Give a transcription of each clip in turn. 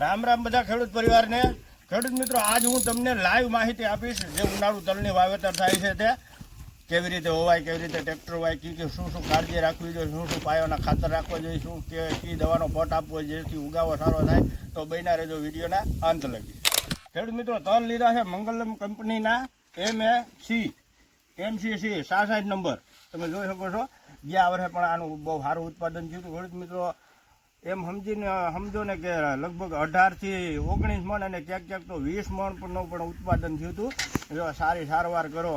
રામ રામ બધા ખેડૂત પરિવારને. ખેડૂત મિત્રો, આજ હું તમને લાઈવ માહિતી આપીશ જે ઉનાળુ તલની વાવેતર થાય છે તે. કેવી રીતે હોવાય, કેવી રીતે ટ્રેક્ટર હોય, કી કે શું શું કાળજી રાખવી જોઈએ, શું શું પાયોના ખાતર રાખવા જોઈએ, શું કે કી દવાનો પટ આપવો જેથી ઉગાવો સારો થાય, તો બન્યા રહેજો વિડીયોના અંત લગી. ખેડૂત મિત્રો, તલ લીધા છે મંગલમ કંપનીના M A C M C C સાસઠ number. તમે જોઈ શકો છો. ગયા વર્ષે પણ આનું બહુ સારું ઉત્પાદન થયું હતું. ખેડૂત મિત્રો એમ સમજીને સમજો ને કે લગભગ અઢારથી ઓગણીસ મણ અને ક્યાંક ક્યાંક તો વીસ મણ પણ ઉત્પાદન થયું હતું. જો સારી સારવાર કરો,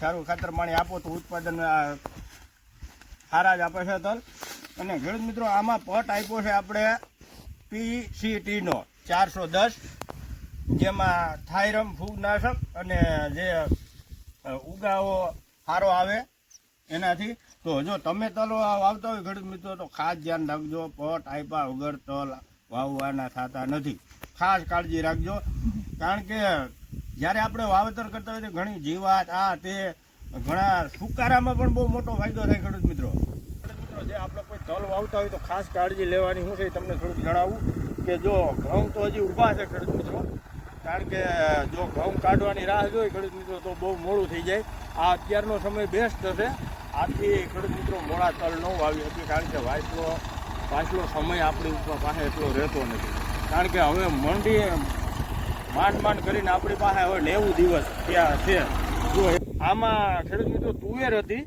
સારું ખાતર પાણી આપો તો ઉત્પાદન સારા જ આપે છે તલ. અને ખેડૂત મિત્રો, આમાં પટ આપ્યો છે આપણે પીસીટીનો ચારસો દસ, જેમાં થાયરમ, ફૂગનાશક અને જે ઉગાવો સારો આવે. એનાથી તો જો તમે તલ વાવતા હોય ખેડૂત મિત્રો, તો ખાસ ધ્યાન રાખજો, પટ આપ્યા વગર તલ વાવવાના થતા નથી. ખાસ કાળજી રાખજો. કારણ કે જ્યારે આપણે વાવેતર કરતા હોય તો ઘણી જીવાત, આ તે, ઘણા સુકારામાં પણ બહુ મોટો ફાયદો થાય ખેડૂત મિત્રો. મિત્રો, જે આપણે કોઈ તલ વાવતા હોય તો ખાસ કાળજી લેવાની શું છે તમને થોડુંક જણાવું કે જો ઘઉં તો હજી ઊભા છે ખેડૂત મિત્રો. કારણ કે, જો ઘઉં કાઢવાની રાહ જોઈ ખેડૂત મિત્રો, તો બહુ મોડું થઈ જાય. આ અત્યારનો સમય બેસ્ટ હશે. આથી ખેડૂત મિત્રો મોડા તલ ન વાવી હતી, કારણ કે વાંચલો પાછલો સમય આપણી ઉપર પાસે એટલો રહેતો નથી. કારણ કે હવે મંડી માંડ માંડ કરીને આપણી પાસે હવે નેવું દિવસ ત્યાં છે. જો આમાં ખેડૂત મિત્રો તુવેર હતી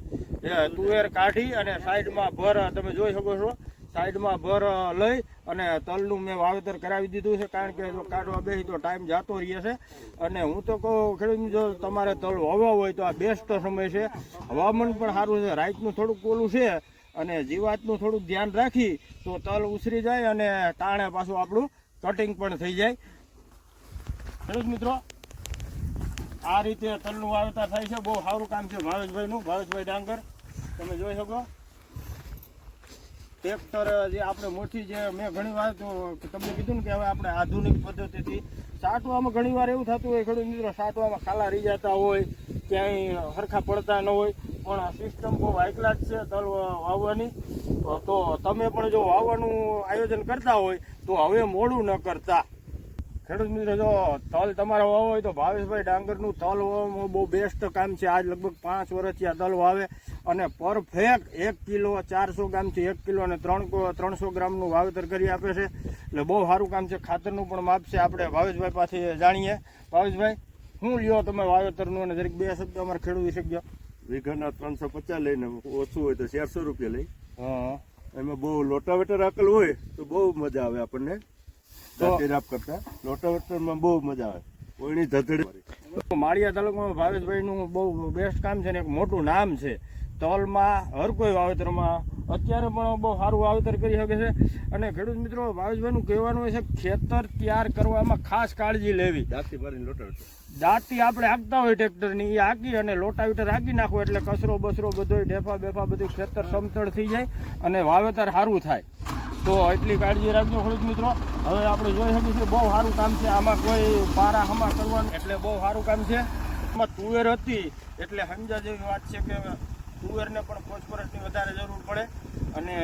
તુવેર કાઢી અને સાઈડમાં ભર, તમે જોઈ શકો છો સાઈડમાં ભર લઈ અને તલનું મેં વાવેતર કરાવી દીધું છે, કારણ કે જો કાઢવા બેસી તો ટાઈમ જતો રહે છે. અને હું તો કહું, ખેડૂત મિત્રો, તમારે તલ વાવવા હોય તો આ બેસ્ટ સમય છે. હવામાન પણ સારું છે રાઈતનું થોડુંક ઓલું છે અને જીવાતનું થોડુંક ધ્યાન રાખી તો તલ ઉછરી જાય અને તાણે પાછું આપણું કટિંગ પણ થઈ જાય. ખેડૂત મિત્રો, આ રીતે તલનું વાવેતર થાય છે, બહુ સારું કામ છે. ભાવેશભાઈનું, ભાવેશભાઈ ડાંગર, તમે જોઈ શકો. ટ્રેક્ટર જે આપણે મોટી જે મેં ઘણી વાર તમને કીધું ને કે હવે આપણે આધુનિક પદ્ધતિથી સાટવામાં ઘણી વાર એવું થતું હોય, ખેડૂત મિત્રો, સાટવામાં ખાલા રહી જતા હોય, ક્યાંય હરખા પડતા ન હોય, પણ આ સિસ્ટમ બહુ વાયકલા જ છે તલ વાવવાની. તો તમે પણ જો વાવવાનું આયોજન કરતા હોય, તો હવે મોડું ન કરતા. ખેડૂત મિત્રો, જો તલ તમારે વાવો હોય તો ભાવેશભાઈ ડાંગરનું તલ વાવવામાં બહુ બેસ્ટ કામ છે. આજ લગભગ પાંચ વર્ષથી આ તલ વાવે. અને પરફેક્ટ એક કિલો ચારસો ગ્રામથી એક કિલો અને ત્રણ ત્રણસો ગ્રામનું વાવેતર કરી આપે છે. એટલે બહુ સારું કામ છે. ખાતરનું પણ માપ છે. આપણે ભાવેશભાઈ પાસે જાણીએ. ભાવેશભાઈ શું લ્યો તમે વાવેતરનું? અને દરેક બે શબ્દ અમારે ખેડૂત વિશે ગયો વીઘાના ત્રણસો પચાસ લઈને ઓછું હોય તો ચારસો રૂપિયા લઈ. હા. એમાં બહુ લોટાવેટર આકલ હોય તો બહુ મજા આવે આપણને. રાપ કરતા. બહુ મજા આવે. કોઈની માળિયા તાલુકામાં ભાવેશભાઈનું બહુ બેસ્ટ કામ છે ને એક મોટું નામ છે. તલમાં હર કોઈ વાવેતરમાં. અત્યારે પણ બહુ સારું વાવેતર કરી શકે છે. અને ખેડૂત મિત્રો ભાવેશભાઈનું કહેવાનું છે ખેતર તૈયાર કરવામાં ખાસ કાળજી લેવી. દાંતી મારીને લોટાવેટર દાંતી આપણે હાંકતા હોય ટ્રેક્ટરની એ હાંકી અને લોટાવીટર હાંકી નાખો એટલે કચરો બસરો બધો ઢેફા બેફા બધું ખેતર સમતળ થઈ જાય અને વાવેતર સારું થાય. તો એટલી કાળજી રાખજો ખેડૂત મિત્રો. હવે આપણે જોઈ શકીએ છીએ બહુ સારું કામ છે. આમાં કોઈ પારા હમા કરવાનું એટલે બહુ સારું કામ છે. એમાં તુવેર હતી એટલે સમજા જેવી વાત છે કે તુવેરને પણ ફોસ્ફરસની વધારે જરૂર પડે અને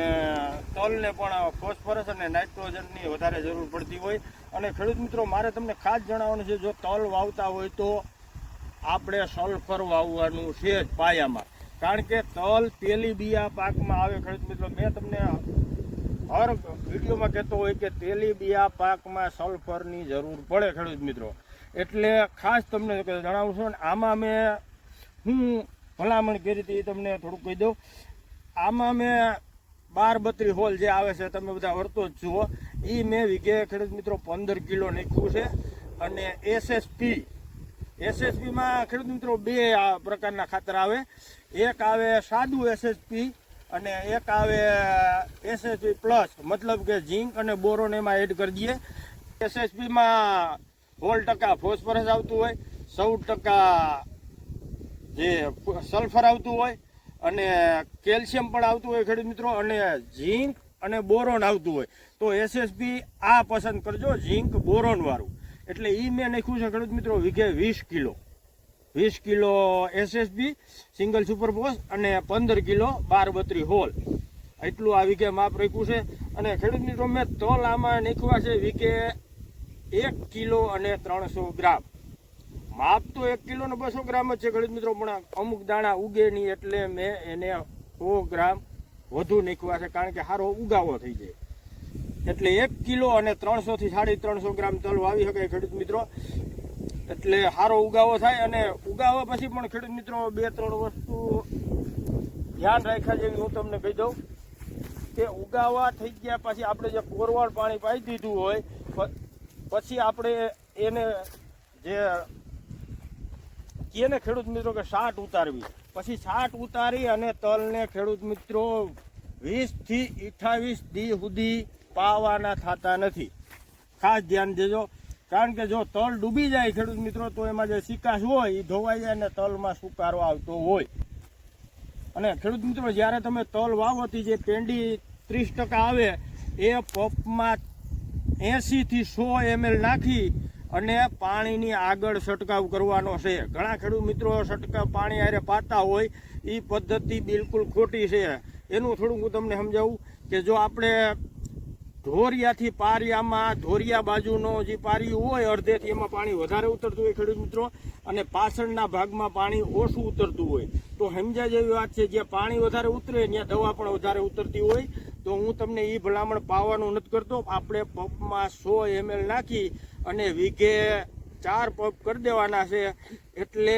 તલને પણ ફોસ્ફરસ અને નાઇટ્રોજનની વધારે જરૂર પડતી હોય. અને ખેડૂત મિત્રો, મારે તમને ખાસ જણાવવાનું છે, જો તલ વાવતા હોય તો આપણે સલ્ફર વાવવાનું છે જ પાયામાં. કારણ કે તલ તેલી બિયા પાકમાં આવે ખેડૂત મિત્રો. મેં તમને હર વિડીયોમાં કહેતો હોય કે તેલી બિયા પાકમાં સલ્ફરની જરૂર પડે ખેડૂત મિત્રો. એટલે ખાસ તમને જણાવું છું આમાં મેં હું ભલામણ કરી હતી એ તમને થોડુંક કહી દઉં. આમાં મેં બાર બત્રી હોલ જે આવે છે, તમે બધા વર્તો જ જુઓ. એ મેં વીઘે ખેડૂત મિત્રો પંદર કિલો નાખ્યું છે. અને એસએસપી એસએસપીમાં ખેડૂત મિત્રો બે પ્રકારના ખાતર આવે. એક આવે સાદું એસએસપી અને એક આવે એસએસપી પ્લસ મતલબ કે ઝીંક અને બોરોન એમાં એડ કરી દઈએ. એસએસપીમાં સોળ ટકા ફોસ્ફરસ આવતું હોય ચૌદ ટકા જે સલ્ફર આવતું હોય અને કેલ્શિયમ પણ આવતું હોય ખેડૂત મિત્રો, અને ઝીંક અને બોરોન આવતું હોય. તો એસએસપી આ પસંદ કરજો, ઝીંક બોરોન વાળું. એટલે એ મેં નાખ્યું છે ખેડૂત મિત્રો, વીઘે વીસ કિલો. વીસ કિલો એસએસબી સિંગલ સુપરપોઝ અને પંદર કિલો બાર બત્રી હોલ. એટલું આ વીઘે માપ રાખ્યું છે. અને ખેડૂત મિત્રો, મેં તલ આમાં નાખ્યા છે વીઘે એક કિલો અને ત્રણસો ગ્રામ. માપ તો એક કિલો ને બસો ગ્રામ જ છે, ગણિત મિત્રો, પણ અમુક દાણા ઉગે નહીં એટલે મેં એને સો ગ્રામ વધુ નાખવા છે, કારણ કે સારો ઉગાવો થઈ જાય. એટલે એક કિલો અને ત્રણસો થી સાડી ત્રણસો ગ્રામ તલ વાવી શકાય ખેડૂત મિત્રો. એટલે સારો ઉગાવો થાય અને ઉગાવા પછી પણ ખેડૂત મિત્રો, બે, ત્રણ વસ્તુ ધ્યાન રાખ્યા જેવી હું તમને કહી દઉં કે ઉગાવા થઈ ગયા પછી આપણે જે કોરવાળ પાણી પાઈ દીધું હોય પછી આપણે એને જે કીએ ને ખેડૂત મિત્રો કે સાટ ઉતારવી? પછી સાટ ઉતારી અને તલને ખેડૂત મિત્રો વીસથી અઠાવીસ દી સુધી પાવાના થતા નથી. ખાસ ધ્યાન દેજો, કારણ કે જો તલ ડૂબી જાય ખેડૂત મિત્રો, તો એમાં જે સિકાશ હોય એ ધોવાઈ જાય અને તલમાં સુકારો આવતો હોય. અને ખેડૂત મિત્રો, જ્યારે તમે તલ વાવોથી જે પેંડી ત્રીસ ટકા આવે, એ પપમાં એંશીથી સો એમએલ નાખી અને પાણીની આગળ છંટકાવ કરવાનો છે. ઘણા ખેડૂત મિત્રો છંટકાવ પાણી હારે પાતા હોય એ પદ્ધતિ બિલકુલ ખોટી છે. એનું થોડુંક હું તમને સમજાવું કે જો આપણે ધોરિયાથી પારિયામાં, ધોરિયા બાજુનો જે પારિયું હોય, અડધેથી એમાં પાણી વધારે ઉતરતું હોય ખેડૂત મિત્રો, અને પાછળના ભાગમાં પાણી ઓછું ઉતરતું હોય, તો સમજ્યા જેવી વાત છે, જ્યાં પાણી વધારે ઉતરે, ત્યાં દવા પણ વધારે ઉતરતી હોય, તો હું તમને એ ભલામણ પાવાનું નથી કરતો. આપણે પંપમાં સો એમએલ નાખી અને વીઘે ચાર પંપ કરી દેવાના છે એટલે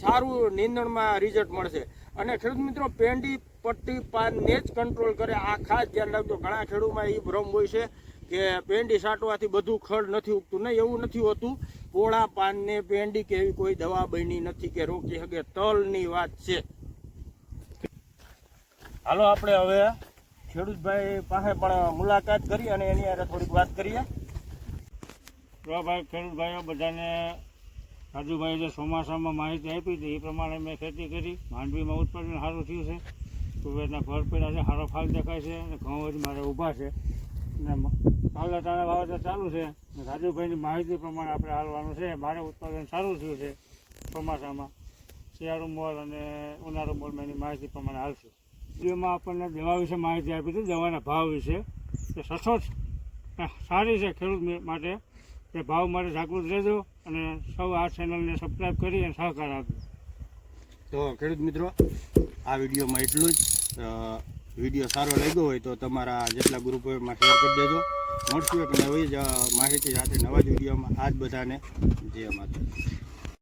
સારું નીંદણમાં રિઝલ્ટ મળશે. અને ખેડૂત મિત્રો, પેંડી, પટ્ટી પાનને જ કંટ્રોલ કરે. આ ખાસ ધ્યાન રાખજો. ઘણા ખેડૂતમાં એ ભ્રમ હોય છે કે પેંડી સાટવાથી બધું ખડ નથી ઉગતું. નહીં, એવું નથી હોતું. પોળા પાનને પેંડી કે એવી કોઈ દવા બની નથી કે રોકી શકે. તલની વાત છે. હાલો, આપણે હવે ખેડૂતભાઈ પાસે પણ મુલાકાત કરી અને એની હારે થોડીક વાત કરીએ. તો ભાઈ, ખેડૂતભાઈઓ, બધાને રાજુભાઈએ જે ચોમાસામાં માહિતી આપી હતી, એ પ્રમાણે મેં ખેતી કરી. માંડવીમાં ઉત્પાદન સારું થયું છે. તુવેરના ફળ પડ્યા છે સારો ફાલ દેખાય છે અને ઘઉં મારે ઊભા છે. અને પાલા તાળા વાવેતર ચાલુ છે. રાજુભાઈની માહિતી પ્રમાણે આપણે હાલવાનું છે. મારે ઉત્પાદન સારું થયું છે ચોમાસામાં. શિયાળુ મોલ અને ઉનાળુ મોલમાં એની માહિતી પ્રમાણે હાલશે. એમાં આપણને દવા વિશે માહિતી આપી હતી, દવાના ભાવ વિશે. કે સચોટ સારી છે ખેડૂત માટે. તે ભાવ માટે જાગૃત રહેજો અને સૌ આ ચેનલને સબસ્ક્રાઈબ કરી અને સહકાર આપજો. તો ખેડૂત મિત્રો, આ વિડીયોમાં એટલું જ. વીડિયો સારો લાગ્યો હોય તો તમારા જેટલા ગ્રુપોમાં શેર કરી દેજો. મળશું એક નવી જ માહિતી સાથે નવા જ વિડીયોમાં. આજ બધાને જય માતા